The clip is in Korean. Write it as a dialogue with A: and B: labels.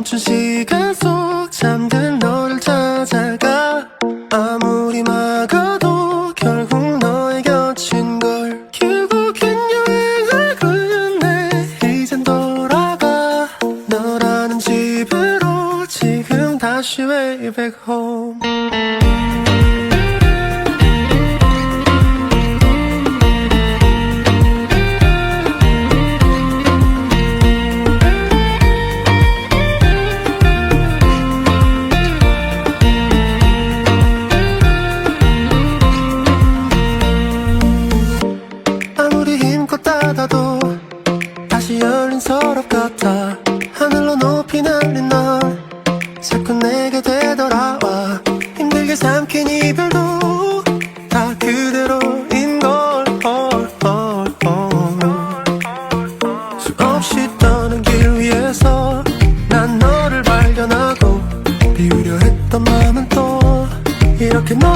A: 멈춘 시간 속 잠든 너를 찾아가. 아무리 막아도 결국 너의 곁인 걸 결국엔 여행을 끝내 이젠 돌아가. 너라는 집으로 지금 다시 way back home 다시 열린 서랍 같아. 하늘로 높이 날린 널. 자꾸 내게 되돌아와. 힘들게 삼킨 이별도 다 그대로인 걸. 수없이 떠는 길 위에서 난 너를 발견하고 비우려 했던 마음은 또 이렇게 너